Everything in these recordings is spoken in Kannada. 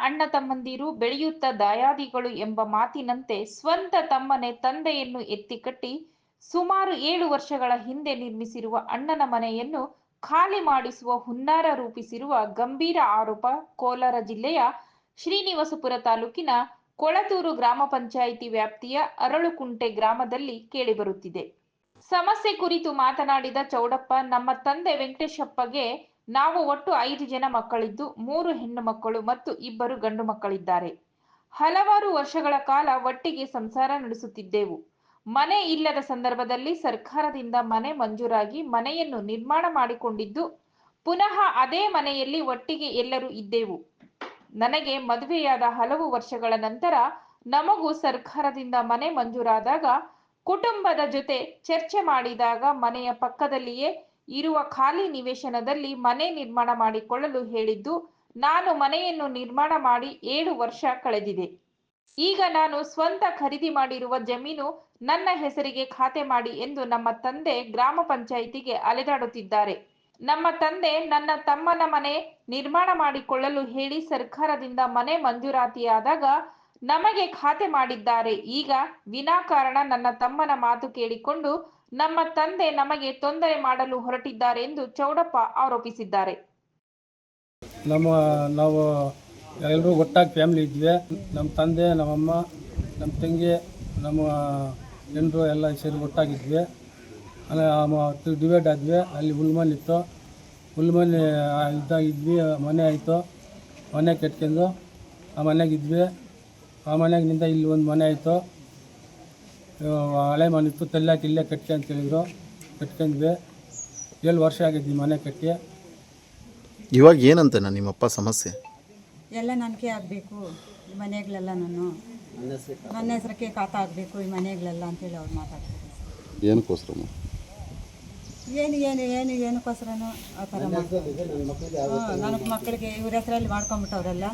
ಅಣ್ಣ ತಮ್ಮಂದಿರು, ಬೆಳೆಯುತ್ತ ದಾಯಾದಿಗಳು ಎಂಬ ಮಾತಿನಂತೆ ಸ್ವಂತ ತಮ್ಮನೆ ತಂದೆಯನ್ನು ಎತ್ತಿಕಟ್ಟಿ ಸುಮಾರು ಏಳು ವರ್ಷಗಳ ಹಿಂದೆ ನಿರ್ಮಿಸಿರುವ ಅಣ್ಣನ ಮನೆಯನ್ನು ಖಾಲಿ ಮಾಡಿಸುವ ಹುನ್ನಾರ ರೂಪಿಸಿರುವ ಗಂಭೀರ ಆರೋಪ ಕೋಲಾರ ಜಿಲ್ಲೆಯ ಶ್ರೀನಿವಾಸಪುರ ತಾಲೂಕಿನ ಕೊಳತೂರು ಗ್ರಾಮ ಪಂಚಾಯಿತಿ ವ್ಯಾಪ್ತಿಯ ಅರಳುಕುಂಟೆ ಗ್ರಾಮದಲ್ಲಿ ಕೇಳಿಬರುತ್ತಿದೆ ಸಮಸ್ಯೆ ಕುರಿತು ಮಾತನಾಡಿದ ಚೌಡಪ್ಪ, ನಮ್ಮ ತಂದೆ ವೆಂಕಟೇಶಪ್ಪಗೆ ನಾವು ಒಟ್ಟು ಐದು ಜನ ಮಕ್ಕಳಿದ್ದು, ಮೂರು ಹೆಣ್ಣು ಮಕ್ಕಳು ಮತ್ತು ಇಬ್ಬರು ಗಂಡು ಮಕ್ಕಳಿದ್ದಾರೆ. ಹಲವಾರು ವರ್ಷಗಳ ಕಾಲ ಒಟ್ಟಿಗೆ ಸಂಸಾರ ನಡೆಸುತ್ತಿದ್ದೆವು. ಮನೆ ಇಲ್ಲದ ಸಂದರ್ಭದಲ್ಲಿ ಸರ್ಕಾರದಿಂದ ಮನೆ ಮಂಜೂರಾಗಿ ಮನೆಯನ್ನು ನಿರ್ಮಾಣ ಮಾಡಿಕೊಂಡಿದ್ದು, ಪುನಃ ಅದೇ ಮನೆಯಲ್ಲಿ ಒಟ್ಟಿಗೆ ಎಲ್ಲರೂ ಇದ್ದೆವು. ನನಗೆ ಮದುವೆಯಾದ ಹಲವು ವರ್ಷಗಳ ನಂತರ ನಮಗೂ ಸರ್ಕಾರದಿಂದ ಮನೆ ಮಂಜೂರಾದಾಗ ಕುಟುಂಬದ ಜೊತೆ ಚರ್ಚೆ ಮಾಡಿದಾಗ ಮನೆಯ ಪಕ್ಕದಲ್ಲಿಯೇ ಇರುವ ಖಾಲಿ ನಿವೇಶನದಲ್ಲಿ ಮನೆ ನಿರ್ಮಾಣ ಮಾಡಿಕೊಳ್ಳಲು ಹೇಳಿದ್ದು, ನಾನು ಮನೆಯನ್ನು ನಿರ್ಮಾಣ ಮಾಡಿ ಏಳು ವರ್ಷ ಕಳೆದಿದೆ. ಈಗ ನಾನು ಸ್ವಂತ ಖರೀದಿ ಮಾಡಿರುವ ಜಮೀನು ನನ್ನ ಹೆಸರಿಗೆ ಖಾತೆ ಮಾಡಿ ಎಂದು ನಮ್ಮ ತಂದೆ ಗ್ರಾಮ ಪಂಚಾಯಿತಿಗೆ ಅಲೆದಾಡುತ್ತಿದ್ದಾರೆ. ನಮ್ಮ ತಂದೆ ನನ್ನ ತಮ್ಮನ ಮನೆ ನಿರ್ಮಾಣ ಮಾಡಿಕೊಳ್ಳಲು ಹೇಳಿ ಸರ್ಕಾರದಿಂದ ಮನೆ ಮಂಜೂರಾತಿಯಾದಾಗ ನಮಗೆ ಖಾತೆ ಮಾಡಿದ್ದಾರೆ. ಈಗ ವಿನಾಕಾರಣ ನನ್ನ ತಮ್ಮನ ಮಾತು ಕೇಳಿಕೊಂಡು ನಮ್ಮ ತಂದೆ ನಮಗೆ ತೊಂದರೆ ಮಾಡಲು ಹೊರಟಿದ್ದಾರೆ ಎಂದು ಚೌಡಪ್ಪ ಆರೋಪಿಸಿದ್ದಾರೆ. ನಮ್ಮ, ನಾವು ಎಲ್ಲರೂ ಒಟ್ಟಾಗಿ ಫ್ಯಾಮಿಲಿ ಇದ್ವಿ. ನಮ್ಮ ತಂದೆ ನಮ್ಮಮ್ಮ ನಮ್ಮ ತಂಗಿ, ನಮ್ಮ ಜನರು ಎಲ್ಲ ಸೇರಿ ಒಟ್ಟಾಗಿದ್ವಿ. ಡಿವೈಡ್ ಆದ್ವಿ. ಅಲ್ಲಿ ಹುಲ್ಮನ್ ಇತ್ತು. ಹುಲ್ಮನ್ ಇದ್ದಾಗಿದ್ವಿ ಮನೆ ಆಯಿತು. ಮನೆ ಕೆಟ್ಕೊಂಡು ಆ ಮನೆಗೆ ಇದ್ವಿ ಆ ಮನೆಯಾಗಿನಿಂದ ಇಲ್ಲಿ ಒಂದು ಮನೆ ಆಯಿತು. ಹಳೆ ಮನೆ ಇತ್ತು. ತೆಲ್ಲಾಕಿ ಇಲ್ಲೇ ಕಟ್ಟಿ ಅಂತ ಹೇಳಿದ್ರು. ಕಟ್ಕೊಂಡ್ವಿ ಏಳು ವರ್ಷ ಆಗಿದ್ವಿ ಮನೆ ಕಟ್ಟಿ ಇವಾಗ ಏನಂತ ನಿಮ್ಮಪ್ಪ ಸಮಸ್ಯೆ? ಎಲ್ಲ ನನಗೆ ಆಗಬೇಕು. ಈ ಮನೆಗಳೆಲ್ಲ ನಾನು ನನ್ನ ಹೆಸರಕ್ಕೆ ಕಾತ ಆಗಬೇಕು. ಈ ಮನೆಗಳೆಲ್ಲ ಅಂತೇಳಿ ಅವ್ರು ಮಾತಾಡ್ತಾರೆ ಏನಕ್ಕೋಸ್ಕರ ಏನು ಏನು ಏನು ಏನಕ್ಕೋಸ್ಕರನೂ? ಆ ಥರ ನನಗೆ ಮಕ್ಕಳಿಗೆ ಇವ್ರ ಹೆಸರಲ್ಲಿ ಮಾಡ್ಕೊಂಬಿಟ್ಟವ್ರೆಲ್ಲ.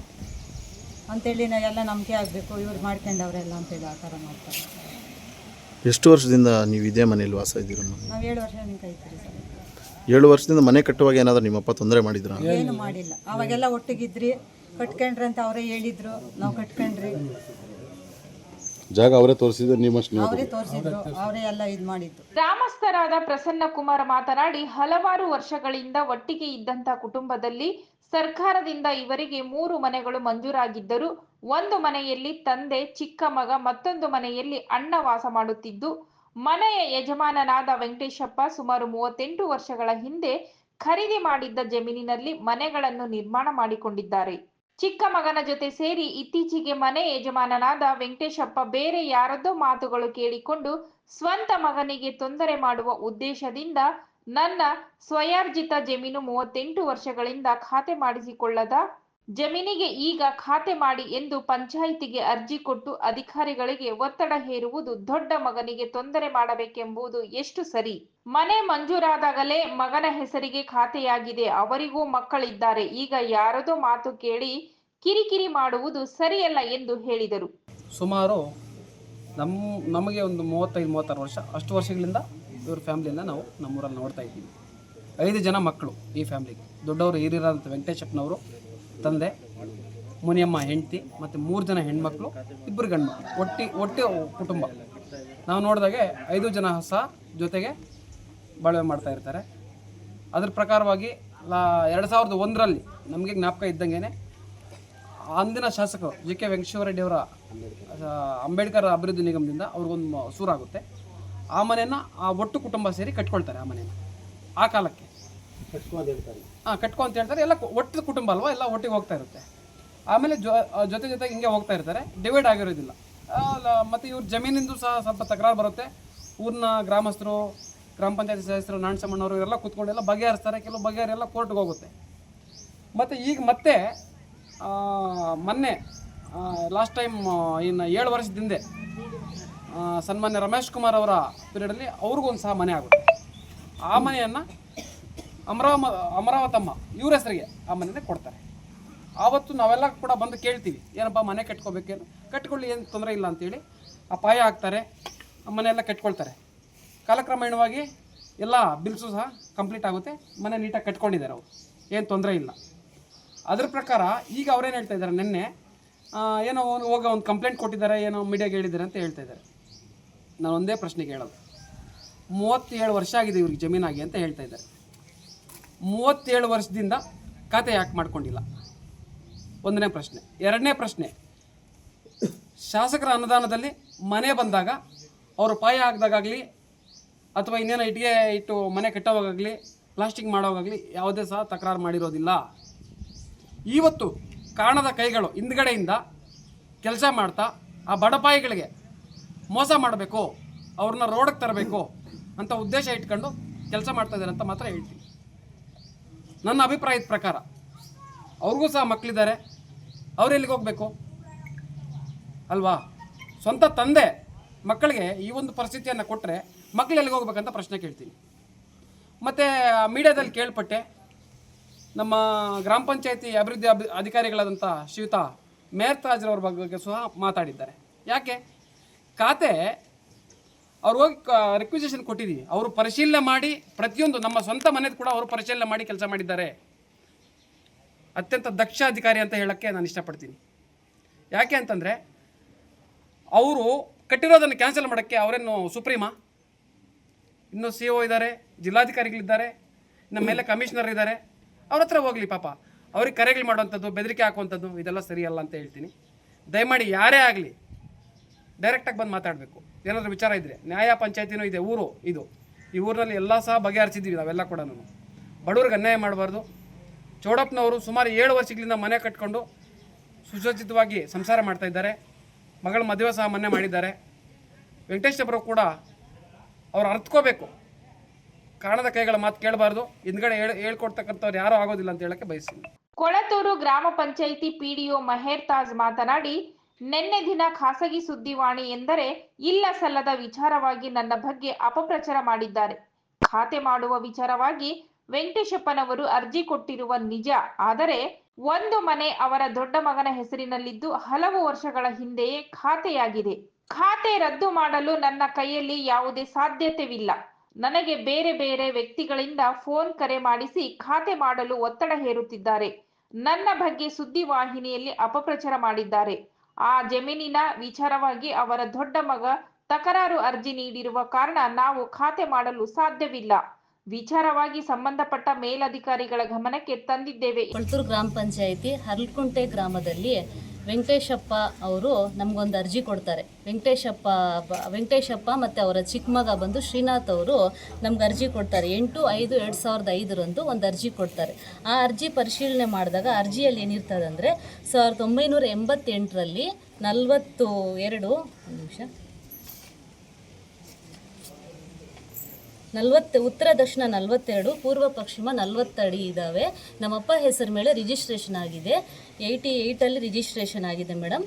ಅಂತೇಳಿ ನಾವೆಲ್ಲ ಎಲ್ಲ ನಂಬಿಕೆ ಆಗಬೇಕು ಇವ್ರು ಮಾಡ್ಕೊಂಡವ್ರೆಲ್ಲ ಅಂತೇಳಿ ಆ ಥರ ಮಾಡ್ತಾರೆ. ಎಷ್ಟು ವರ್ಷದಿಂದ ನೀವು ಇದೇ ಮನೆಯಲ್ಲಿ ವಾಸ ಇದ್ದೀರ ನಾವು ಏಳು ವರ್ಷ ನಿಂಗೆ ಕೈತೀರಿ ಸರ್. ಏಳು ವರ್ಷದಿಂದ ಮನೆ ಕಟ್ಟುವಾಗ ಏನಾದರೂ ನಿಮ್ಮಪ್ಪ ತೊಂದರೆ ಮಾಡಿದ್ರ? ಏನು ಮಾಡಿಲ್ಲ. ಅವಾಗೆಲ್ಲ ಒಟ್ಟಿಗಿದ್ರಿ ಕಟ್ಕೊಂಡ್ರಿ ಅಂತ ಅವರೇ ಹೇಳಿದ್ರು ನಾವು ಕಟ್ಕೊಂಡ್ರಿ. ಜಾಗ ಅವರೇ ತೋರಿಸಿದ್ರು ನಿಮ್ಮಷ್ಟು ಅವರೇ ತೋರಿಸಿದ್ರು ಅವರೇ ಎಲ್ಲ ಇದು ಮಾಡಿದ್ರು ಗ್ರಾಮಸ್ಥರಾದ ಪ್ರಸನ್ನ ಕುಮಾರ್ ಮಾತನಾಡಿ ಹಲವಾರು ವರ್ಷಗಳಿಂದ ಒಟ್ಟಿಗೆ ಇದ್ದಂತ ಕುಟುಂಬದಲ್ಲಿ ಸರ್ಕಾರದಿಂದ ಇವರಿಗೆ ಮೂರು ಮನೆಗಳು ಮಂಜೂರಾಗಿದ್ದರೂ ಒಂದು ಮನೆಯಲ್ಲಿ ತಂದೆ, ಚಿಕ್ಕ ಮಗ, ಮತ್ತೊಂದು ಮನೆಯಲ್ಲಿ ಅಣ್ಣ ವಾಸ ಮಾಡುತ್ತಿದ್ದು, ಮನೆಯ ಯಜಮಾನನಾದ ವೆಂಕಟೇಶಪ್ಪ ಸುಮಾರು ಮೂವತ್ತೆಂಟು ವರ್ಷಗಳ ಹಿಂದೆ ಖರೀದಿ ಮಾಡಿದ್ದ ಜಮೀನಿನಲ್ಲಿ ಮನೆಗಳನ್ನು ನಿರ್ಮಾಣ ಮಾಡಿಕೊಂಡಿದ್ದಾರೆ. ಚಿಕ್ಕ ಮಗನ ಜೊತೆ ಸೇರಿ ಇತ್ತೀಚೆಗೆ ಮನೆ ಯಜಮಾನನಾದ ವೆಂಕಟೇಶಪ್ಪ ಬೇರೆ ಯಾರದ್ದೋ ಮಾತುಗಳು ಕೇಳಿಕೊಂಡು ಸ್ವಂತ ಮಗನಿಗೆ ತೊಂದರೆ ಮಾಡುವ ಉದ್ದೇಶದಿಂದ ನನ್ನ ಸ್ವಯಾರ್ಜಿತ ಜಮೀನು ಮೂವತ್ತೆಂಟು ವರ್ಷಗಳಿಂದ ಖಾತೆ ಮಾಡಿಸಿಕೊಳ್ಳದ ಜಮೀನಿಗೆ ಈಗ ಖಾತೆ ಮಾಡಿ ಎಂದು ಪಂಚಾಯಿತಿಗೆ ಅರ್ಜಿ ಕೊಟ್ಟು ಅಧಿಕಾರಿಗಳಿಗೆ ಒತ್ತಡ ಹೇರುವುದು ದೊಡ್ಡ ಮಗನಿಗೆ ತೊಂದರೆ ಮಾಡಬೇಕೆಂಬುದು ಎಷ್ಟು ಸರಿ? ಮನೆ ಮಂಜೂರಾದಾಗಲೇ ಮಗನ ಹೆಸರಿಗೆ ಖಾತೆಯಾಗಿದೆ, ಅವರಿಗೂ ಮಕ್ಕಳಿದ್ದಾರೆ, ಈಗ ಯಾರದೋ ಮಾತು ಕೇಳಿ ಕಿರಿಕಿರಿ ಮಾಡುವುದು ಸರಿಯಲ್ಲ ಎಂದು ಹೇಳಿದರು. ಸುಮಾರು ನಮ್ಮ ನಮಗೆ ಒಂದು ಮೂವತ್ತೈದು, ಮೂವತ್ತಾರು ವರ್ಷ, ಅಷ್ಟು ವರ್ಷಗಳಿಂದ ಇವ್ರ ಫ್ಯಾಮ್ಲಿನ ನಾವು ನಮ್ಮೂರಲ್ಲಿ ನೋಡ್ತಾ ಇದ್ದೀವಿ. ಐದು ಜನ ಮಕ್ಕಳು ಈ ಫ್ಯಾಮ್ಲಿಗೆ. ದೊಡ್ಡವರು ಹಿರಿಯರಾದಂಥ ವೆಂಕಟೇಶಪ್ಪನವರು, ತಂದೆ, ಮುನಿಯಮ್ಮ ಹೆಂಡತಿ ಮತ್ತು ಮೂರು ಜನ ಹೆಣ್ಮಕ್ಳು, ಇಬ್ಬರು ಗಂಡು ಮಕ್ಕಳು ಒಟ್ಟಿ ಒಟ್ಟಿ ಕುಟುಂಬ. ನಾವು ನೋಡಿದಾಗೆ ಐದು ಜನ ಹೊಸ ಜೊತೆಗೆ ಬಾಳ್ವೆ ಮಾಡ್ತಾ ಇರ್ತಾರೆ. ಅದ್ರ ಪ್ರಕಾರವಾಗಿ ಲಾ, ಎರಡು ಸಾವಿರದ ಒಂದರಲ್ಲಿ ನಮಗೆ ಜ್ಞಾಪಕ ಇದ್ದಂಗೆ ಅಂದಿನ ಶಾಸಕರು ಜಿ ಕೆ ವೆಂಕಟೇಶ್ವರ ರೆಡ್ಡಿಯವರ ಅಂಬೇಡ್ಕರ್ ಅಭಿವೃದ್ಧಿ ನಿಗಮದಿಂದ ಅವ್ರಿಗೊಂದು ಸೂರಾಗುತ್ತೆ. ಆ ಮನೆಯನ್ನು ಆ ಒಟ್ಟು ಕುಟುಂಬ ಸೇರಿ ಕಟ್ಕೊಳ್ತಾರೆ ಆ ಮನೆಯನ್ನ. ಆ ಕಾಲಕ್ಕೆ. ಹಾಂ ಕಟ್ಕೊ ಅಂತ ಹೇಳ್ತಾರೆ. ಎಲ್ಲ ಒಟ್ಟದ ಒಟ್ಟು ಕುಟುಂಬ ಅಲ್ವಾ? ಎಲ್ಲ ಒಟ್ಟಿಗೆ ಹೋಗ್ತಾ ಇರುತ್ತೆ. ಆಮೇಲೆ ಜೊ ಜೊತೆ ಜೊತೆಗೆ ಹಿಂಗೆ ಹೋಗ್ತಾ ಇರ್ತಾರೆ. ಡಿವೈಡ್ ಆಗಿರೋದಿಲ್ಲ. ಮತ್ತು ಇವ್ರ ಜಮೀನಿಂದು ಸಹ ಸ್ವಲ್ಪ ತಕರಾರು ಬರುತ್ತೆ. ಊರಿನ ಗ್ರಾಮಸ್ಥರು ಗ್ರಾಮ ಪಂಚಾಯತಿ ಸದಸ್ಯರು ನಾಣಸಮ್ಮಣ್ಣವರು ಇವರೆಲ್ಲ ಕೂತ್ಕೊಂಡೆಲ್ಲ ಬಗೆಹರಿಸ್ತಾರೆ. ಕೆಲವು ಬಗೆಹರಿಯೆಲ್ಲ ಕೋರ್ಟ್ಗೆ ಹೋಗುತ್ತೆ. ಮತ್ತು ಈಗ ಮತ್ತೆ ಮೊನ್ನೆ ಲಾಸ್ಟ್ ಟೈಮ್ ಇನ್ನು ಏಳು ವರ್ಷದ ಹಿಂದೆ ಆ, ಸನ್ಮಾನ್ಯ ರಮೇಶ್ ಕುಮಾರ್ ಅವರ ಪೀರಿಯಡಲ್ಲಿ ಅವ್ರಿಗೊಂದು ಸಹ ಮನೆ ಆಗುತ್ತೆ. ಆ ಮನೆಯನ್ನು ಅಮರಾವ ಅಮರಾವತಮ್ಮ ಇವ್ರ ಹೆಸರಿಗೆ ಆ ಮನೆಯನ್ನು ಕೊಡ್ತಾರೆ. ಆವತ್ತು ನಾವೆಲ್ಲ ಕೂಡ ಬಂದು ಕೇಳ್ತೀವಿ, ಏನಪ್ಪ ಮನೆ ಕಟ್ಕೋಬೇಕೇನು? ಕಟ್ಕೊಳ್ಳಿ, ಏನು ತೊಂದರೆ ಇಲ್ಲ ಅಂತೇಳಿ ಅಪಾಯ ಆಗ್ತಾರೆ ಆ ಮನೆ ಎಲ್ಲ ಕಟ್ಕೊಳ್ತಾರೆ. ಕಾಲಕ್ರಮೇಣವಾಗಿ ಎಲ್ಲ ಬಿಲ್ಸು ಸಹ ಕಂಪ್ಲೀಟ್ ಆಗುತ್ತೆ, ಮನೆ ನೀಟಾಗಿ ಕಟ್ಕೊಂಡಿದ್ದಾರೆ ಅವರು. ಏನು ತೊಂದರೆ ಇಲ್ಲ. ಅದ್ರ ಪ್ರಕಾರ ಈಗ ಅವ್ರೇನು ಹೇಳ್ತಾ ಇದ್ದಾರೆ, ನಿನ್ನೆ ಏನೋ ಹೋಗ ಒಂದು ಕಂಪ್ಲೇಂಟ್ ಕೊಟ್ಟಿದ್ದಾರೆ, ಏನೋ ಮೀಡಿಯಾಗೆ ಹೇಳಿದ್ದಾರೆ ಅಂತ ಹೇಳ್ತಾ ಇದ್ದಾರೆ. ನಾನು ಒಂದೇ ಪ್ರಶ್ನೆ ಕೇಳೋದು ಮೂವತ್ತೇಳು ವರ್ಷ ಆಗಿದೆ ಇವ್ರಿಗೆ ಜಮೀನಾಗಿ ಅಂತ ಹೇಳ್ತಾ ಇದ್ದಾರೆ. ಮೂವತ್ತೇಳು ವರ್ಷದಿಂದ ಖಾತೆ ಯಾಕೆ ಮಾಡ್ಕೊಂಡಿಲ್ಲ? ಒಂದನೇ ಪ್ರಶ್ನೆ. ಎರಡನೇ ಪ್ರಶ್ನೆ. ಶಾಸಕರ ಅನುದಾನದಲ್ಲಿ ಮನೆ ಬಂದಾಗ ಅವರು ಪಾಯ ಹಾಕ್ದಾಗಲಿ ಅಥವಾ ಇನ್ನೇನೋ ಇಟ್ಟಿಗೆ ಇಟ್ಟು ಮನೆ ಕಟ್ಟೋವಾಗಲಿ ಪ್ಲಾಸ್ಟಿಕ್ ಮಾಡೋವಾಗಲಿ ಯಾವುದೇ ಸಹ ತಕರಾರು ಮಾಡಿರೋದಿಲ್ಲ. ಇವತ್ತು ಕಾಣದ ಕೈಗಳು ಹಿಂದ್ಗಡೆಯಿಂದ ಕೆಲಸ ಮಾಡ್ತಾ ಆ ಬಡಪಾಯಿಗಳಿಗೆ ಮೋಸ ಮಾಡಬೇಕು, ಅವ್ರನ್ನ ರೋಡಕ್ಕೆ ತರಬೇಕು ಅಂತ ಉದ್ದೇಶ ಇಟ್ಕೊಂಡು ಕೆಲಸ ಮಾಡ್ತಾ ಇದ್ದಾರೆ ಅಂತ ಮಾತ್ರ ಹೇಳ್ತೀನಿ. ನನ್ನ ಅಭಿಪ್ರಾಯದ ಪ್ರಕಾರ, ಅವ್ರಿಗೂ ಸಹ ಮಕ್ಕಳಿದ್ದಾರೆ ಅವ್ರು ಎಲ್ಲಿಗೆ ಹೋಗಬೇಕು? ಅಲ್ವಾ? ಸ್ವಂತ ತಂದೆ ಮಕ್ಕಳಿಗೆ ಈ ಒಂದು ಪರಿಸ್ಥಿತಿಯನ್ನು ಕೊಟ್ಟರೆ ಮಕ್ಕಳು ಎಲ್ಲಿಗೆ ಹೋಗ್ಬೇಕಂತ ಪ್ರಶ್ನೆ ಕೇಳ್ತೀನಿ. ಮತ್ತು ಮೀಡಿಯಾದಲ್ಲಿ ಕೇಳ್ಪಟ್ಟೆ, ನಮ್ಮ ಗ್ರಾಮ ಪಂಚಾಯತಿ ಅಭಿವೃದ್ಧಿ ಅಭಿ ಅಧಿಕಾರಿಗಳಾದಂಥ ಶ್ರೀಯುತ ಮೇರ್ತಾಜ್ರವ್ರ ಬಗ್ಗೆ ಸಹ ಮಾತಾಡಿದ್ದಾರೆ. ಯಾಕೆ? ಖಾತೆ, ಅವ್ರು ಹೋಗಿ ರಿಕ್ವಿಸೇಷನ್ ಕೊಟ್ಟಿದ್ದೀವಿ ಅವರು ಪರಿಶೀಲನೆ ಮಾಡಿ, ಪ್ರತಿಯೊಂದು ನಮ್ಮ ಸ್ವಂತ ಮನೆದು ಕೂಡ ಅವರು ಪರಿಶೀಲನೆ ಮಾಡಿ ಕೆಲಸ ಮಾಡಿದ್ದಾರೆ. ಅತ್ಯಂತ ದಕ್ಷ ಅಧಿಕಾರಿ ಅಂತ ಹೇಳೋಕ್ಕೆ ನಾನು ಇಷ್ಟಪಡ್ತೀನಿ. ಯಾಕೆ ಅಂತಂದರೆ, ಅವರು ಕಟ್ಟಿರೋದನ್ನು ಕ್ಯಾನ್ಸಲ್ ಮಾಡೋಕ್ಕೆ ಅವರೇನು ಸುಪ್ರೀಮ? ಇನ್ನೂ ಸಿ ಒ ಇದ್ದಾರೆ, ಜಿಲ್ಲಾಧಿಕಾರಿಗಳಿದ್ದಾರೆ ನಮ್ಮ ಮೇಲೆ ಕಮಿಷನರ್ ಇದ್ದಾರೆ. ಅವ್ರ ಹತ್ರ ಹೋಗಲಿ ಪಾಪ. ಅವ್ರಿಗೆ ಕರೆಗಳು ಮಾಡುವಂಥದ್ದು, ಬೆದರಿಕೆ ಹಾಕುವಂಥದ್ದು, ಇದೆಲ್ಲ ಸರಿಯಲ್ಲ ಅಂತ ಹೇಳ್ತೀನಿ. ದಯಮಾಡಿ ಯಾರೇ ಆಗಲಿ ಡೈರೆಕ್ಟಾಗಿ ಬಂದು ಮಾತಾಡಬೇಕು. ಏನಾದರೂ ವಿಚಾರ ಇದ್ದರೆ ನ್ಯಾಯ ಪಂಚಾಯತಿನೂ ಇದೆ, ಊರು ಇದು. ಈ ಊರಿನಲ್ಲಿ ಎಲ್ಲ ಸಹ ಬಗೆಹರಿಸಿದ್ದೀವಿ ನಾವೆಲ್ಲ ಕೂಡ ಬಡವ್ರಿಗೆ ಅನ್ಯಾಯ ಮಾಡಬಾರ್ದು. ಚೌಡಪ್ಪನವರು ಸುಮಾರು ಏಳು ವರ್ಷಗಳಿಂದ ಮನೆ ಕಟ್ಕೊಂಡು ಸುಸಜ್ಜಿತವಾಗಿ ಸಂಸಾರ ಮಾಡ್ತಾ ಇದ್ದಾರೆ. ಮಗಳ ಮದುವೆ ಸಹ ಮೊನ್ನೆ ಮಾಡಿದ್ದಾರೆ. ವೆಂಕಟೇಶ್ ಅವರು ಕೂಡ ಅವ್ರು ಅರ್ತ್ಕೋಬೇಕು. ಕಾರಣದ ಕೈಗಳ ಮಾತು ಕೇಳಬಾರ್ದು. ಹಿಂದ್ಗಡೆ ಹೇಳ್, ಹೇಳ್ಕೊಡ್ತಕ್ಕಂಥವ್ರು ಯಾರೂ ಆಗೋದಿಲ್ಲ ಅಂತ ಹೇಳಕ್ಕೆ ಬಯಸ್ತೀನಿ. ಕೊಳತೂರು ಗ್ರಾಮ ಪಂಚಾಯಿತಿ ಪಿಡಿಒ ಮಹೇರ್ ತಾಜ್ ಮಾತನಾಡಿ ನಿನ್ನೆ ದಿನ ಖಾಸಗಿ ಸುದ್ದಿವಾಣಿ ಎಂದರೆ, ಇಲ್ಲ ಸಲ್ಲದ ವಿಚಾರವಾಗಿ ನನ್ನ ಬಗ್ಗೆ ಅಪಪ್ರಚಾರ ಮಾಡಿದ್ದಾರೆ. ಖಾತೆ ಮಾಡುವ ವಿಚಾರವಾಗಿ ವೆಂಕಟೇಶಪ್ಪನವರು ಅರ್ಜಿ ಕೊಟ್ಟಿರುವ ನಿಜ. ಆದರೆ, ಒಂದು ಮನೆ ಅವರ ದೊಡ್ಡ ಮಗನ ಹೆಸರಿನಲ್ಲಿದ್ದು ಹಲವು ವರ್ಷಗಳ ಹಿಂದೆಯೇ ಖಾತೆಯಾಗಿದೆ. ಖಾತೆ ರದ್ದು ಮಾಡಲು ನನ್ನ ಕೈಯಲ್ಲಿ ಯಾವುದೇ ಸಾಧ್ಯತೆವಿಲ್ಲ. ನನಗೆ ಬೇರೆ ಬೇರೆ ವ್ಯಕ್ತಿಗಳಿಂದ ಫೋನ್ ಕರೆ ಮಾಡಿಸಿ ಖಾತೆ ಮಾಡಲು ಒತ್ತಡ ಹೇರುತ್ತಿದ್ದಾರೆ. ನನ್ನ ಬಗ್ಗೆ ಸುದ್ದಿವಾಹಿನಿಯಲ್ಲಿ ಅಪಪ್ರಚಾರ ಮಾಡಿದ್ದಾರೆ. ಆ ಜಮೀನಿನ ವಿಚಾರವಾಗಿ ಅವರ ದೊಡ್ಡ ಮಗ ತಕರಾರು ಅರ್ಜಿ ನೀಡಿರುವ ಕಾರಣ ನಾವು ಖಾತೆ ಮಾಡಲು ಸಾಧ್ಯವಿಲ್ಲ. ವಿಚಾರವಾಗಿ ಸಂಬಂಧಪಟ್ಟ ಮೇಲಧಿಕಾರಿಗಳ ಗಮನಕ್ಕೆ ತಂದಿದ್ದೇವೆ. ಕೊಳ್ತೂರು ಗ್ರಾಮ ಪಂಚಾಯಿತಿ ಹರ್ಲ್ಕುಂಟೆ ಗ್ರಾಮದಲ್ಲಿ ವೆಂಕಟೇಶಪ್ಪ ಅವರು ನಮಗೊಂದು ಅರ್ಜಿ ಕೊಡ್ತಾರೆ. ವೆಂಕಟೇಶಪ್ಪ ವೆಂಕಟೇಶಪ್ಪ ಮತ್ತು ಅವರ ಚಿಕ್ಕ ಮಗ ಬಂದು ಶ್ರೀನಾಥ್ ಅವರು ನಮ್ಗೆ ಅರ್ಜಿ ಕೊಡ್ತಾರೆ. ಎಂಟು, ಐದು, ಎರಡು ಸಾವಿರದ ಐದರಂದು ಒಂದು ಅರ್ಜಿ ಕೊಡ್ತಾರೆ. ಆ ಅರ್ಜಿ ಪರಿಶೀಲನೆ ಮಾಡಿದಾಗ ಅರ್ಜಿಯಲ್ಲಿ ಏನಿರ್ತದೆ ಅಂದರೆ ಸಾವಿರದ ಒಂಬೈನೂರ ಎಂಬತ್ತೆಂಟರಲ್ಲಿ ನಲವತ್ತು ಎರಡು ನಿಮಿಷ. ನಲವತ್ತು, ಉತ್ತರ ದಕ್ಷಿಣ ನಲವತ್ತೆರಡು, ಪೂರ್ವ ಪಶ್ಚಿಮ ನಲವತ್ತಡಿ ಇದ್ದಾವೆ ನಮ್ಮಪ್ಪ ಹೆಸರು ಮೇಲೆ ರಿಜಿಸ್ಟ್ರೇಷನ್ ಆಗಿದೆ. ಏಯ್ಟಿ ಏಯ್ಟಲ್ಲಿ ರಿಜಿಸ್ಟ್ರೇಷನ್ ಆಗಿದೆ ಮೇಡಮ್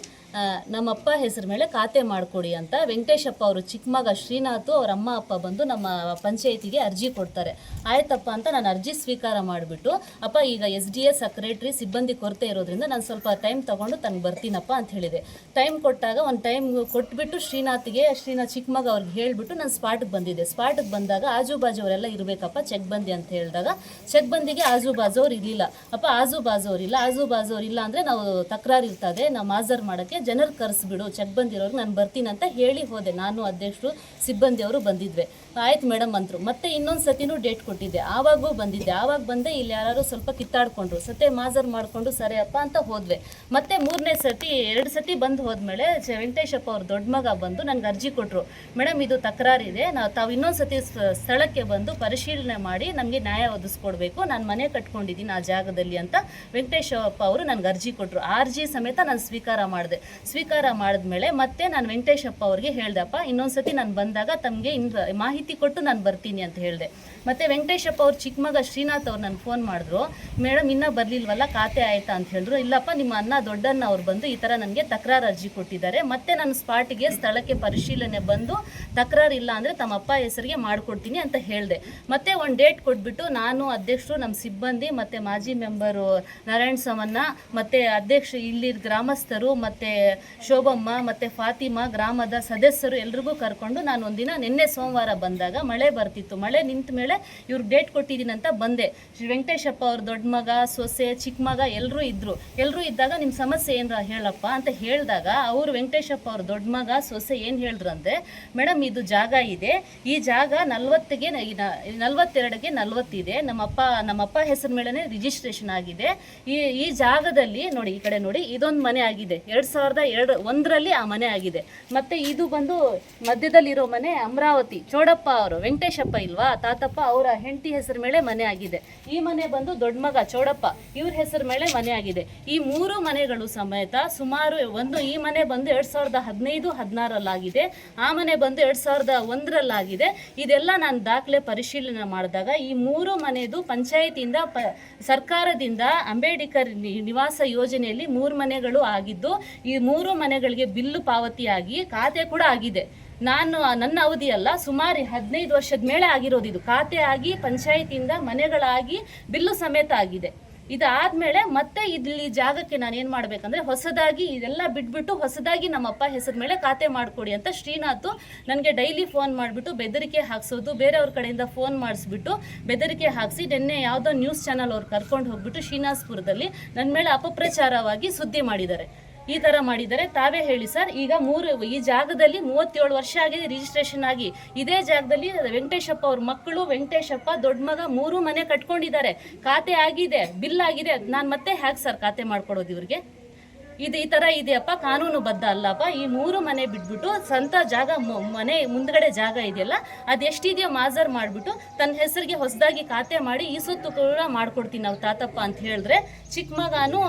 ನಮ್ಮಪ್ಪ ಹೆಸರು ಮೇಲೆ ಖಾತೆ ಮಾಡಿಕೊಡಿ ಅಂತ ವೆಂಕಟೇಶಪ್ಪ ಅವರು ಚಿಕ್ಕ ಮಗ ಶ್ರೀನಾಥ್ ಅವ್ರ ಅಮ್ಮ ಅಪ್ಪ ಬಂದು ನಮ್ಮ ಪಂಚಾಯತಿಗೆ ಅರ್ಜಿ ಕೊಡ್ತಾರೆ. ಆಯ್ತಪ್ಪ ಅಂತ ನಾನು ಅರ್ಜಿ ಸ್ವೀಕಾರ ಮಾಡಿಬಿಟ್ಟು, ಅಪ್ಪ, ಈಗ ಎಸ್ ಡಿ ಎಸ್ ಸೆಕ್ರೆಟ್ರಿ ಸಿಬ್ಬಂದಿ ಕೊರತೆ ಇರೋದ್ರಿಂದ ನಾನು ಸ್ವಲ್ಪ ಟೈಮ್ ತೊಗೊಂಡು ತನಗೆ ಬರ್ತೀನಪ್ಪ ಅಂತ ಹೇಳಿದೆ. ಟೈಮ್ ಕೊಟ್ಟಾಗ ಒಂದು ಟೈಮ್ ಕೊಟ್ಬಿಟ್ಟು ಶ್ರೀನಾಥ್ಗೆ ಶ್ರೀನಾಥ್ ಚಿಕ್ಕ ಮಗ ಅವ್ರಿಗೆ ಹೇಳಿಬಿಟ್ಟು ನಾನು ಸ್ಪಾಟ್ಗೆ ಬಂದಿದ್ದೆ. ಸ್ಪಾಟ್ಗೆ ಬಂದಾಗ ಆಜು ಬಾಜು ಅವರೆಲ್ಲ ಇರಬೇಕಪ್ಪ ಚೆಕ್ ಬಂದಿ ಅಂತ ಹೇಳಿದಾಗ ಚೆಕ್ ಬಂದಿಗೆ ಆಜು ಬಾಜು ಅವ್ರು ಇರಲಿಲ್ಲ. ಅಪ್ಪ ಆಜು ಬಾಜು ಅವ್ರಿಲ್ಲ ಆಜು ಬಾಜು ಇಲ್ಲ ಅಂದರೆ ನಾವು ತಕರಾರು ಇರ್ತದೆ, ನಾವು ಮಾಜರ್ ಮಾಡೋಕ್ಕೆ ಜನರು ಕರೆಸ್ಬಿಡು, ಚೆಕ್ ಬಂದಿರೋರು ನಾನು ಬರ್ತೀನಿ ಅಂತ ಹೇಳಿ ಹೋದೆ. ನಾನು ಅಧ್ಯಕ್ಷರು, ಸಿಬ್ಬಂದಿ ಅವರು ಬಂದಿದ್ವಿ. ಆಯ್ತು ಮೇಡಮ್ ಅಂತರು. ಮತ್ತೆ ಇನ್ನೊಂದು ಸತಿನೂ ಡೇಟ್ ಕೊಟ್ಟಿದ್ದೆ. ಆವಾಗೂ ಬಂದಿದ್ದೆ. ಆವಾಗ ಬಂದೆ ಇಲ್ಲಿ ಯಾರು ಸ್ವಲ್ಪ ಕಿತ್ತಾಡ್ಕೊಂಡ್ರು. ಸತೆ ಮಾಜರ್ ಮಾಡಿಕೊಂಡು ಸರಿ ಅಪ್ಪ ಅಂತ ಹೋದ್ವಿ. ಮತ್ತೆ ಮೂರನೇ ಸತಿ, ಎರಡು ಸತಿ ಬಂದು ಹೋದ್ಮೇಲೆ ವೆಂಕಟೇಶಪ್ಪ ಅವ್ರ ದೊಡ್ಡ ಮಗ ಬಂದು ನನಗೆ ಅರ್ಜಿ ಕೊಟ್ಟರು ಮೇಡಮ್ ಇದು ತಕರಾರಿದೆ. ನಾವು ತಾವು ಇನ್ನೊಂದು ಸತಿ ಸ್ಥಳಕ್ಕೆ ಬಂದು ಪರಿಶೀಲನೆ ಮಾಡಿ ನಮಗೆ ನ್ಯಾಯ ಒದಗಿಸ್ಕೊಡ್ಬೇಕು. ನಾನು ಮನೆ ಕಟ್ಕೊಂಡಿದ್ದೀನಿ ಆ ಜಾಗದಲ್ಲಿ ಅಂತ ವೆಂಕಟೇಶಪ್ಪ ಅವರು ನನಗೆ ಅರ್ಜಿ ಕೊಟ್ಟರು ಆ ಅರ್ಜಿ ಸಮೇತ ನಾನು ಸ್ವೀಕಾರ ಮಾಡಿದೆ. ಸ್ವೀಕಾರ ಮಾಡಿದ್ಮೇಲೆ ಮತ್ತೆ ನಾನು ವೆಂಕಟೇಶಪ್ಪ ಅವ್ರಿಗೆ ಹೇಳ್ದಪ್ಪ ಇನ್ನೊಂದು ಸತಿ ನಾನು ಬಂದಾಗ ತಮಗೆ ಇನ್ ಮಾಹಿತಿ ಕೊಟ್ಟು ನಾನು ಬರ್ತೀನಿ ಅಂತ ಹೇಳಿದೆ. ಮತ್ತೆ ವೆಂಕಟೇಶಪ್ಪ ಅವ್ರ ಚಿಕ್ಕ ಮಗ ಶ್ರೀನಾಥ್ ಅವ್ರು ನಾನು ಫೋನ್ ಮಾಡಿದ್ರು, ಮೇಡಮ್, ಇನ್ನೂ ಬರಲಿಲ್ವಲ್ಲ, ಖಾತೆ ಆಯ್ತಾ ಅಂತ ಹೇಳಿದ್ರು. ಇಲ್ಲಪ್ಪ, ನಿಮ್ಮ ಅಣ್ಣ ದೊಡ್ಡಣ್ಣ ಅವ್ರು ಬಂದು ಈ ಥರ ನನಗೆ ತಕರಾರು ಅರ್ಜಿ ಕೊಟ್ಟಿದ್ದಾರೆ. ಮತ್ತೆ ನಾನು ಸ್ಪಾಟಿಗೆ ಸ್ಥಳಕ್ಕೆ ಪರಿಶೀಲನೆ ಬಂದು ತಕರಾರು ಇಲ್ಲ ಅಂದರೆ ತಮ್ಮ ಅಪ್ಪ ಹೆಸರಿಗೆ ಮಾಡಿಕೊಡ್ತೀನಿ ಅಂತ ಹೇಳಿದೆ. ಮತ್ತೆ ಒಂದು ಡೇಟ್ ಕೊಟ್ಬಿಟ್ಟು ನಾನು ಅಧ್ಯಕ್ಷರು ನಮ್ಮ ಸಿಬ್ಬಂದಿ, ಮತ್ತು ಮಾಜಿ ಮೆಂಬರು ನಾರಾಯಣ ಸಮನ್ನ ಮತ್ತು ಅಧ್ಯಕ್ಷ ಇಲ್ಲಿ ಗ್ರಾಮಸ್ಥರು, ಮತ್ತು ಶೋಭಮ್ಮ ಮತ್ತೆ ಫಾತಿಮಾ ಗ್ರಾಮದ ಸದಸ್ಯರು ಎಲ್ರಿಗೂ ಕರ್ಕೊಂಡು ನಾನು ಒಂದಿನ ನಿನ್ನೆ ಸೋಮವಾರ ಬಂದಾಗ ಮಳೆ ಬರ್ತಿತ್ತು. ಮಳೆ ನಿಂತ ಮೇಲೆ ಇವ್ರಿಗೆ ಡೇಟ್ ಕೊಟ್ಟಿದ್ದೀನಿ ಅಂತ ಬಂದೆ. ಶ್ರೀ ವೆಂಕಟೇಶಪ್ಪ ಅವ್ರ ದೊಡ್ಡ ಮಗ, ಸೊಸೆ, ಚಿಕ್ಕ ಮಗ ಎಲ್ಲರೂ ಇದ್ದರು ಎಲ್ಲರೂ ಇದ್ದಾಗ ನಿಮ್ಮ ಸಮಸ್ಯೆ ಏನರ ಹೇಳಪ್ಪ ಅಂತ ಹೇಳಿದಾಗ ಅವರು ವೆಂಕಟೇಶಪ್ಪ ಅವ್ರ ದೊಡ್ಡ ಮಗ, ಸೊಸೆ ಏನು ಹೇಳಿದ್ರು ಅಂದರೆ, ಮೇಡಮ್, ಇದು ಜಾಗ ಇದೆ. ಈ ಜಾಗ ನಲ್ವತ್ತಿಗೆ ನಲ್ವತ್ತೆರಡಿಗೆ ನಲ್ವತ್ತಿದೆ. ನಮ್ಮಪ್ಪ ನಮ್ಮಪ್ಪ ಹೆಸರು ಮೇಲೇನೆ ರಿಜಿಸ್ಟ್ರೇಷನ್ ಆಗಿದೆ. ಈ ಈ ಜಾಗದಲ್ಲಿ ನೋಡಿ, ಈ ಕಡೆ ನೋಡಿ, ಇದೊಂದು ಮನೆ ಆಗಿದೆ. ಎರಡು ಸಾವಿರದ ಎರಡು, ಒಂದರಲ್ಲಿ ಆ ಮನೆ ಆಗಿದೆ. ಮತ್ತೆ ಇದು ಬಂದು ಮಧ್ಯದಲ್ಲಿರೋ ಮನೆ ಅಮರಾವತಿ, ಚೋಡಪ್ಪ ಅವರು, ವೆಂಕಟೇಶಪ್ಪ ಇಲ್ವಾ? ತಾತಪ್ಪ ಅವರ ಹೆಂಡತಿ ಹೆಸರು ಮೇಲೆ ಮನೆ ಆಗಿದೆ. ಈ ಮನೆ ಬಂದು ದೊಡ್ಡ ಮಗ ಚೋಡಪ್ಪ, ಇವ್ರ ಹೆಸರು ಮೇಲೆ ಮನೆ ಆಗಿದೆ. ಈ ಮೂರು ಮನೆಗಳು ಸಮೇತ ಸುಮಾರು ಒಂದು, ಈ ಮನೆ ಬಂದು ಎರಡು ಸಾವಿರದ ಹದಿನೈದು, ಹದಿನಾರಲ್ಲಾಗಿದೆ. ಆ ಮನೆ ಬಂದು ಎರಡ್ ಸಾವಿರದ ಒಂದರಲ್ಲಾಗಿದೆ. ಇದೆಲ್ಲ ನಾನು ದಾಖಲೆ ಪರಿಶೀಲನೆ ಮಾಡಿದಾಗ ಈ ಮೂರು ಮನೆದು ಪಂಚಾಯತಿಯಿಂದ ಸರ್ಕಾರದಿಂದ ಅಂಬೇಡ್ಕರ್ ನಿವಾಸ ಯೋಜನೆಯಲ್ಲಿ ಮೂರು ಮನೆಗಳು ಆಗಿದ್ದು, ಈ ಮೂರು ಮನೆಗಳಿಗೆ ಬಿಲ್ಲು ಪಾವತಿಯಾಗಿ ಖಾತೆ ಕೂಡ ಆಗಿದೆ. ನಾನು ನನ್ನ ಅವಧಿಯಲ್ಲ ಸುಮಾರು ಹದಿನೈದು ವರ್ಷದ ಮೇಲೆ ಆಗಿರೋದು ಇದು. ಖಾತೆ ಆಗಿ ಪಂಚಾಯತಿಯಿಂದ ಮನೆಗಳಾಗಿ ಬಿಲ್ಲು ಸಮೇತ ಆಗಿದೆ. ಇದಾದ್ಮೇಲೆ ಮತ್ತೆ ಇಲ್ಲಿ ಜಾಗಕ್ಕೆ ನಾನು ಏನು ಮಾಡ್ಬೇಕಂದ್ರೆ ಹೊಸದಾಗಿ ಇದೆಲ್ಲ ಬಿಟ್ಬಿಟ್ಟು ಹೊಸದಾಗಿ ನಮ್ಮಪ್ಪ ಹೆಸರು ಮೇಲೆ ಖಾತೆ ಮಾಡಿಕೊಡಿ ಅಂತ ಶ್ರೀನಾಥ್ ನನಗೆ ಡೈಲಿ ಫೋನ್ ಮಾಡಿಬಿಟ್ಟು ಬೆದರಿಕೆ ಹಾಕ್ಸೋದು, ಬೇರೆಯವ್ರ ಕಡೆಯಿಂದ ಫೋನ್ ಮಾಡಿಸ್ಬಿಟ್ಟು ಬೆದರಿಕೆ ಹಾಕಿಸಿ ನಿನ್ನೆ ಯಾವುದೋ ನ್ಯೂಸ್ ಚಾನಲ್ ಅವ್ರು ಕರ್ಕೊಂಡು ಹೋಗ್ಬಿಟ್ಟು ಶ್ರೀನಾಥ್ಪುರದಲ್ಲಿ ನನ್ನ ಮೇಲೆ ಅಪಪ್ರಚಾರವಾಗಿ ಸುದ್ದಿ ಮಾಡಿದ್ದಾರೆ. ಈ ಥರ ಮಾಡಿದ್ದಾರೆ. ತಾವೇ ಹೇಳಿ ಸರ್, ಈಗ ಮೂರು, ಈ ಜಾಗದಲ್ಲಿ ಮೂವತ್ತೇಳು ವರ್ಷ ಆಗಿದೆ ರಿಜಿಸ್ಟ್ರೇಷನ್ ಆಗಿ. ಇದೇ ಜಾಗದಲ್ಲಿ ವೆಂಕಟೇಶಪ್ಪ ಅವ್ರ ಮಕ್ಕಳು, ವೆಂಕಟೇಶಪ್ಪ ದೊಡ್ಡ ಮಗ, ಮೂರು ಮನೆ ಕಟ್ಕೊಂಡಿದ್ದಾರೆ. ಖಾತೆ ಆಗಿದೆ, ಬಿಲ್ ಆಗಿದೆ. ನಾನು ಮತ್ತೆ ಹ್ಯಾಕ್ ಸರ್ ಖಾತೆ ಮಾಡ್ಕೊಡೋದು ಇವ್ರಿಗೆ. ಇದು ಈ ಥರ ಇದೆಯಪ್ಪ, ಕಾನೂನು ಬದ್ಧ ಅಲ್ಲಪ್ಪ. ಈ ಮೂರು ಮನೆ ಬಿಟ್ಬಿಟ್ಟು ಸ್ವಂತ ಜಾಗ ಮನೆ ಮುಂದ್ಗಡೆ ಜಾಗ ಇದೆಯಲ್ಲ ಅದೆಷ್ಟಿದೆಯೋ ಮಾಜರ್ ಮಾಡಿಬಿಟ್ಟು ತನ್ನ ಹೆಸರಿಗೆ ಹೊಸದಾಗಿ ಖಾತೆ ಮಾಡಿ ಈ ಸುತ್ತು ಕೂಡ ಮಾಡ್ಕೊಡ್ತೀನಿ ನಾವು ತಾತಪ್ಪ ಅಂತ ಹೇಳಿದ್ರೆ ಚಿಕ್ಕ ಮಗನೂ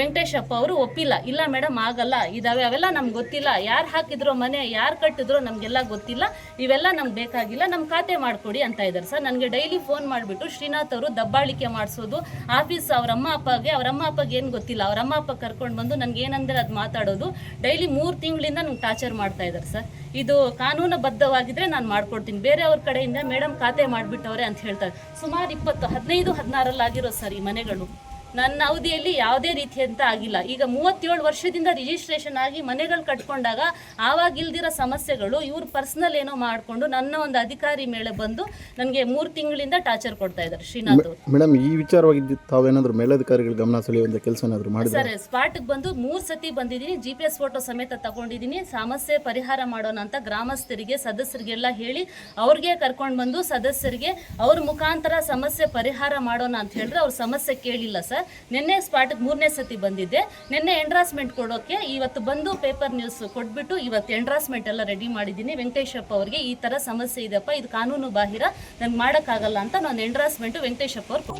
ವೆಂಕಟೇಶಪ್ಪ ಅವರು ಒಪ್ಪಿಲ್ಲ. ಇಲ್ಲ ಮೇಡಮ್, ಆಗಲ್ಲ. ಇದಾವೆ, ಅವೆಲ್ಲ ನಮ್ಗೆ ಗೊತ್ತಿಲ್ಲ. ಯಾರು ಹಾಕಿದ್ರೋ ಮನೆ, ಯಾರು ಕಟ್ಟಿದ್ರೋ ನಮಗೆಲ್ಲ ಗೊತ್ತಿಲ್ಲ. ಇವೆಲ್ಲ ನಮ್ಗೆ ಬೇಕಾಗಿಲ್ಲ ನಮ್ಮ ಖಾತೆ ಮಾಡಿಕೊಡಿ ಅಂತ ಇದ್ದಾರೆ ಸರ್, ನನಗೆ ಡೈಲಿ ಫೋನ್ ಮಾಡಿಬಿಟ್ಟು ಶ್ರೀನಾಥ್ ಅವರು ದಬ್ಬಾಳಿಕೆ ಮಾಡಿಸೋದು, ಆಫೀಸ್ ಅವ್ರ ಅಮ್ಮ ಅಪ್ಪಗೆ, ಅವ್ರ ಅಮ್ಮ ಅಪ್ಪಗೆ ಏನು ಗೊತ್ತಿಲ್ಲ. ಅವ್ರ ಅಮ್ಮ ಅಪ್ಪ ಕರ್ಕೊಂಡು ಬಂದು ನನಗೆ ಏನಂದ್ರೆ ಅದು ಮಾತಾಡೋದು. ಡೈಲಿ ಮೂರು ತಿಂಗಳಿಂದ ನಂಗೆ ಟಾರ್ಚರ್ ಮಾಡ್ತಾ ಇದ್ದಾರೆ ಸರ್. ಇದು ಕಾನೂನುಬದ್ಧವಾಗಿದ್ರೆ ನಾನು ಮಾಡ್ಕೊಡ್ತೀನಿ. ಬೇರೆ ಅವ್ರ ಕಡೆಯಿಂದ ಮೇಡಮ್ ಖಾತೆ ಮಾಡಿಬಿಟ್ಟವ್ರೆ ಅಂತ ಹೇಳ್ತಾರೆ. ಸುಮಾರು ಇಪ್ಪತ್ತು, ಹದಿನೈದು ಹದಿನಾರಲ್ಲಿ ಆಗಿರೋ ಸರ್ ಈ ಮನೆಗಳು. ನನ್ನ ಅವಧಿಯಲ್ಲಿ ಯಾವುದೇ ರೀತಿಯಂತ ಆಗಿಲ್ಲ. ಈಗ ಮೂವತ್ತೇಳು ವರ್ಷದಿಂದ ರಿಜಿಸ್ಟ್ರೇಷನ್ ಆಗಿ ಮನೆಗಳು ಕಟ್ಕೊಂಡಾಗ ಆವಾಗ ಇಲ್ದಿರೋ ಸಮಸ್ಯೆಗಳು ಇವ್ರು ಪರ್ಸ್ನಲ್ ಏನೋ ಮಾಡಿಕೊಂಡು ನನ್ನ ಒಂದು ಅಧಿಕಾರಿ ಮೇಲೆ ಬಂದು ನನಗೆ ಮೂರು ತಿಂಗಳಿಂದ ಟಾರ್ಚರ್ ಕೊಡ್ತಾ ಇದ್ದಾರೆ ಶ್ರೀನಾಥ್ ಅವರು. ಮೇಡಮ್ ಈ ವಿಚಾರವಾಗಿ ತಾವೇನಾದರೂ ಮೇಲಧಿಕಾರಿಗಳ ಗಮನ ಸೆಳೆಯುವಂಥ ಕೆಲಸ ಏನಾದರೂ ಮಾಡಿ ಸರ್ ಸ್ಪಾಟ್ಗೆ ಬಂದು ಮೂರು ಸತಿ ಬಂದಿದ್ದೀನಿ ಜಿ ಪಿ ಎಸ್ ಫೋಟೋ ಸಮೇತ ತಗೊಂಡಿದ್ದೀನಿ ಸಮಸ್ಯೆ ಪರಿಹಾರ ಮಾಡೋಣ ಅಂತ ಗ್ರಾಮಸ್ಥರಿಗೆ ಸದಸ್ಯರಿಗೆಲ್ಲ ಹೇಳಿ ಅವ್ರಿಗೆ ಕರ್ಕೊಂಡು ಬಂದು ಸದಸ್ಯರಿಗೆ ಅವ್ರ ಮುಖಾಂತರ ಸಮಸ್ಯೆ ಪರಿಹಾರ ಮಾಡೋಣ ಅಂತ ಹೇಳಿದ್ರೆ ಅವ್ರ ಸಮಸ್ಯೆ ಕೇಳಿಲ್ಲ ಸರ್. ನಿನ್ನೆ ಸ್ಪಾಟ್ಗೆ ಮೂರನೇ ಸತಿ ಬಂದಿದ್ದೆ. ನಿನ್ನೆ ಎಂಡ್ರಾಸ್ಮೆಂಟ್ ಕೊಡೋಕೆ ಇವತ್ತು ಬಂದು ಪೇಪರ್ ನ್ಯೂಸ್ ಕೊಟ್ಬಿಟ್ಟು ಇವತ್ತು ಎಂಡ್ರಾಸ್ಮೆಂಟ್ ಎಲ್ಲ ರೆಡಿ ಮಾಡಿದ್ದೀನಿ. ವೆಂಕಟೇಶಪ್ಪ ಅವರಿಗೆ ಈ ಥರ ಸಮಸ್ಯೆ ಇದೆಯಪ್ಪ, ಇದು ಕಾನೂನು ಬಾಹಿರ ನನಗೆ ಮಾಡೋಕ್ಕಾಗಲ್ಲ ಅಂತ ನಾನು ಎಂಡ್ರಾಸ್ಮೆಂಟು ವೆಂಕಟೇಶಪ್ಪ ಅವ್ರು